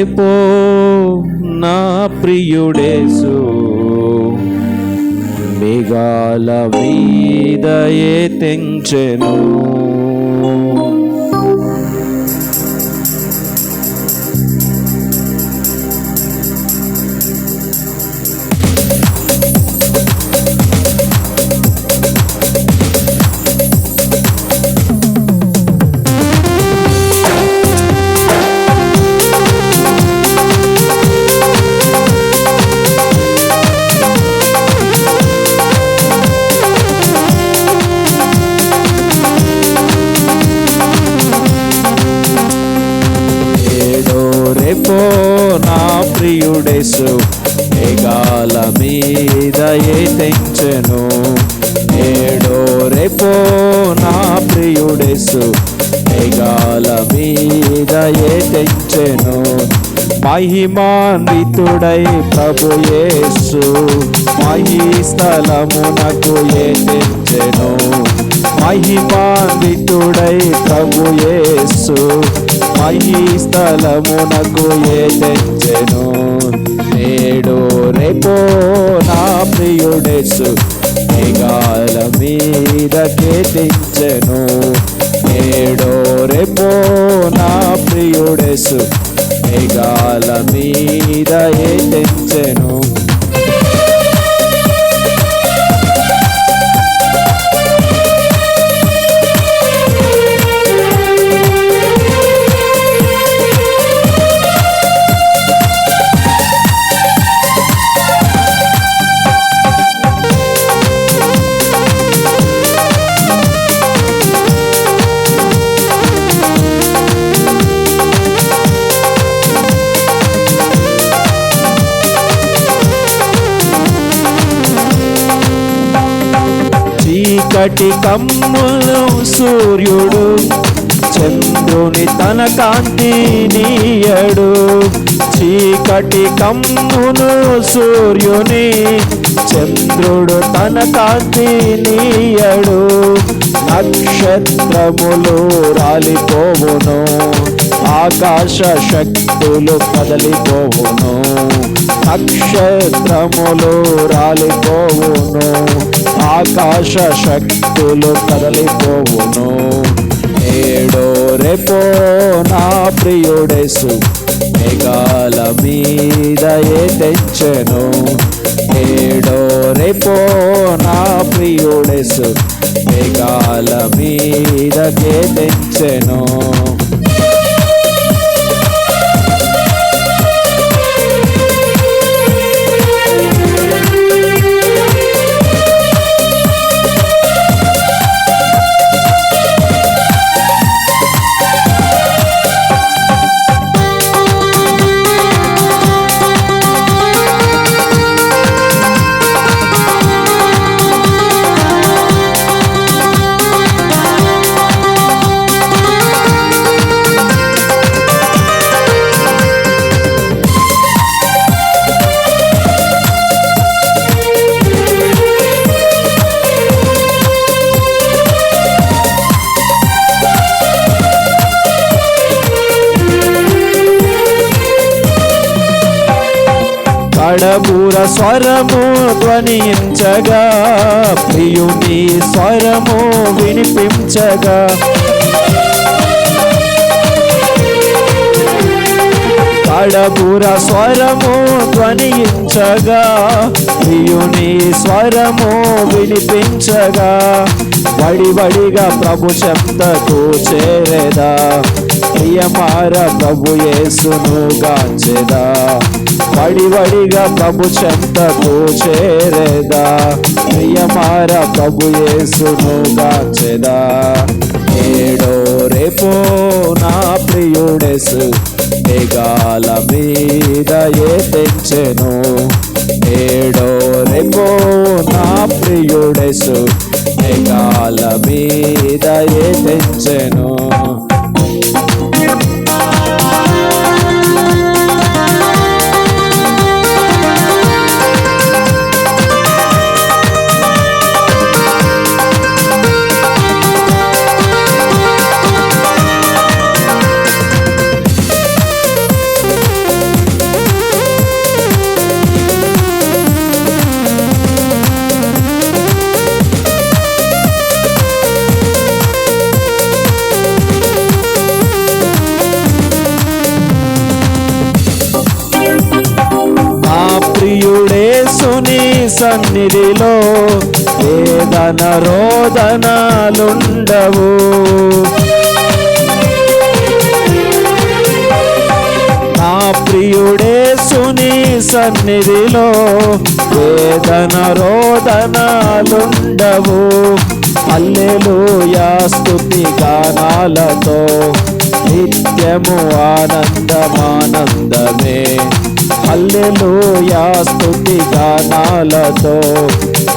రేపో నా ప్రియుడేసు. మిగాల మీద ఏ తెంచెను. ఏ తెంచెను. ఏడో రేపో నా ప్రియుడేసు. మేఘాల మీద ఏ తెంచెను. మహిమాన్వితుడై ప్రభు యేసు. మహి స్థలమునకు ఏ తెంచెను. మహిమాన్వితుడై ప్రభు యేసు. మహి స్థలమునకు ఏ తెచ్చెను నేడు రేపో నా ప్రియుడేసు. మేఘాల మీద తెచ్చెను నేడో రేపో నా ప్రియుడేసు. మేఘాల మీద ఏ చీకటి కమ్ములు సూర్యుడు. చంద్రుని తన కాంతి నీయడు. చీకటి కమ్మును సూర్యుని. చంద్రుడు తన కాంతి నీయడు. నక్షత్రములు రాలిపోవును. ఆకాశ శక్తులు కదలిపోవును. నక్షత్రములు రాలిపోవును. ఆకాశ శక్తులు కదలిపోవును. ఏడో రేపో నా ప్రియుడేసు మేఘాల మీద ఏ తెచ్చెను. ఏడో రేపో నా ప్రియుడేసు మేఘాల మీదకే తెచ్చెను. కడబూర స్వరము ధ్వనించగా ప్రియుని స్వరము వినిపించగా. కడబూర స్వరము ధ్వనించగా ప్రియుని స్వరము వినిపించగా. వడివడిగా ప్రభు శబ్దకు చేరేదా? ప్రియమార ప్రభు యేసును గాంచెదా. వడివడిగా ప్రభు చెంతకు చేరేదా. ప్రియమార ప్రభు యేసును గాంచెదా. ఏడో రేపో నా ప్రియుడెసు మేఘాల మీద ఏ తెచ్చెను ఏడో రేపో నా ప్రియుడెసు మేఘాల మీద ఏ తెచ్చెను సన్నిధిలో వేదన రోదనాలుండవు. నా ప్రియుడే సుని సన్నిధిలో వేదన రోదనాలుండవు. అల్లెలుయా స్తుతి గానాలతో నిత్యము ఆనందమానందమే. అల్లెలోయా స్థుతి గానాలతో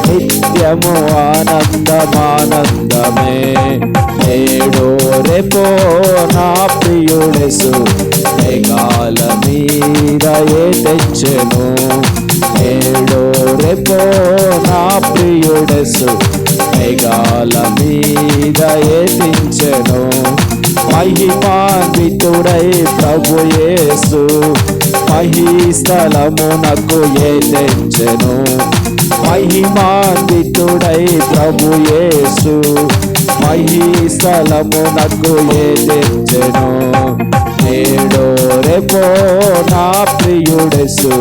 నిత్యము ఆనందమానందమే. నేడో రేపో నా ప్రియుడెసు మేఘాల మీద తెచ్చెను. నేడో రేపో నా ప్రియుడెసు మేఘాల మీద ఏ తెచ్చెను. మహిమాన్వితుడై ప్రభు యేసు మహిస్థలమునకు ఏ తెచ్చెను మహిమాన్వితుడై ప్రభు యేసు. మహిస్థలమునకు ఏ తెచ్చెను నేడో రేపో నా ప్రియుడెసు.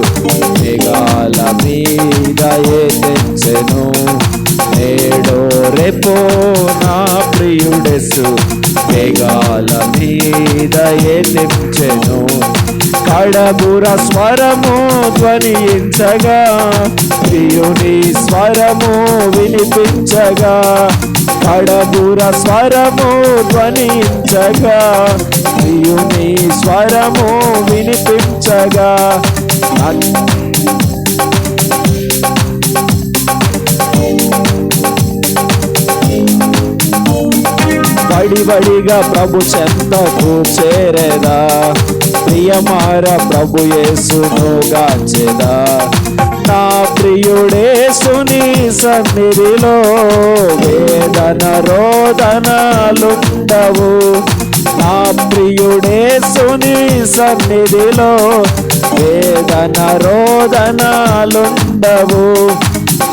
మేఘాల మీద ఏ తెచ్చెను నేడో రేపో నా ప్రియుడెసు. మేఘాల మీద ఏ తెచ్చెను స్వరము ధ్వనించగా ప్రియుని స్వరము వినిపించగా కడబుర స్వరము ధ్వనించగా ప్రియుని స్వరము వినిపించగా. బడిబడిగా ప్రభు చెంతకు చేరేదా ప్రియమార ప్రభు యేసును గాచెదా నా ప్రియుడేసుని సన్నిధిలో వేదన రోదనాలుండవు. నా ప్రియుడేసుని సన్నిధిలో వేదన రోదనాలుండవు.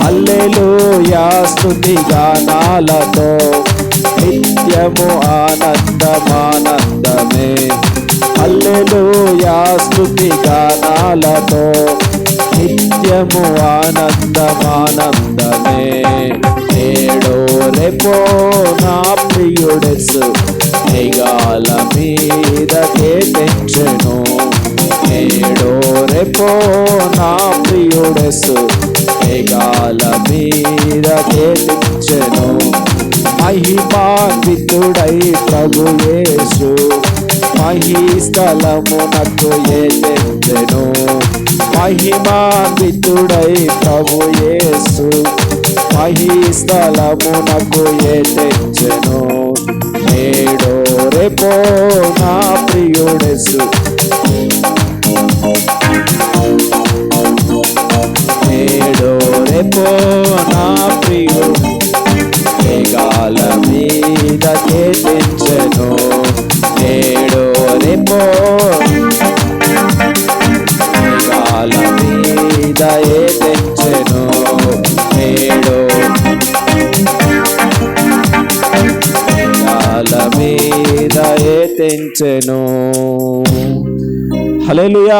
అల్లెలుయా స్తుతి గానాలతో నిత్యము ఆనందమానందమే. హల్లెలూయా స్థుతి గానాలతో. నిత్యము ఆనందమానందమే. నేడో రేపో నా ప్రియుడెసు నిగాల మీదకే తెచ్చెను నేడో రేపో నా ప్రియుడెసు నిగాల మీదకే తెచ్చెను మహిమాన్వితుడై ప్రభు యేసు మహీస్థలమునకు ఏ తెచ్చెను మహిమాన్వితుడై ప్రభు యేసు. మహీస్థలమునకు ఏ తెచ్చెను నేడో రేపో నా ప్రియుడెసు నేడో రేపో నా మీద ఏ తెంచెను హల్లెలూయా